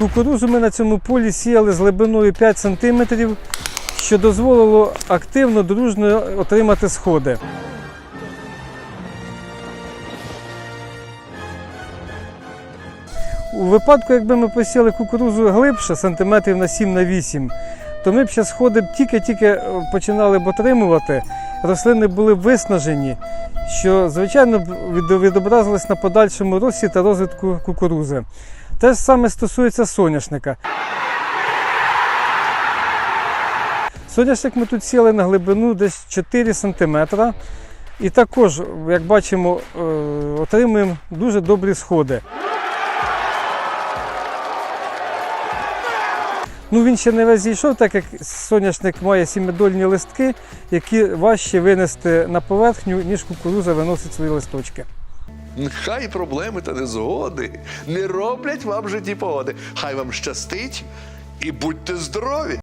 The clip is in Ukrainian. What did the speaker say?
Кукурузу ми на цьому полі сіяли з глибиною 5 см, що дозволило активно, дружно отримати сходи. У випадку, якби ми посіяли кукурузу глибше, сантиметрів на 7 на 8, то ми б ще сходи тільки-тільки е, починали б отримувати. Рослини були б виснажені, що, звичайно, відобразилось на подальшому рості та розвитку кукурузи. Те ж саме стосується соняшника. Соняшник ми тут сіли на глибину десь 4 см. І також, як бачимо, е, отримуємо дуже добрі сходи. Ну, він ще не весь зійшов, так як соняшник має сімидольні листки, які важче винести на поверхню, ніж кукуруза виносить свої листочки. Хай проблеми та незгоди не роблять вам в житті погоди. Хай вам щастить і будьте здорові!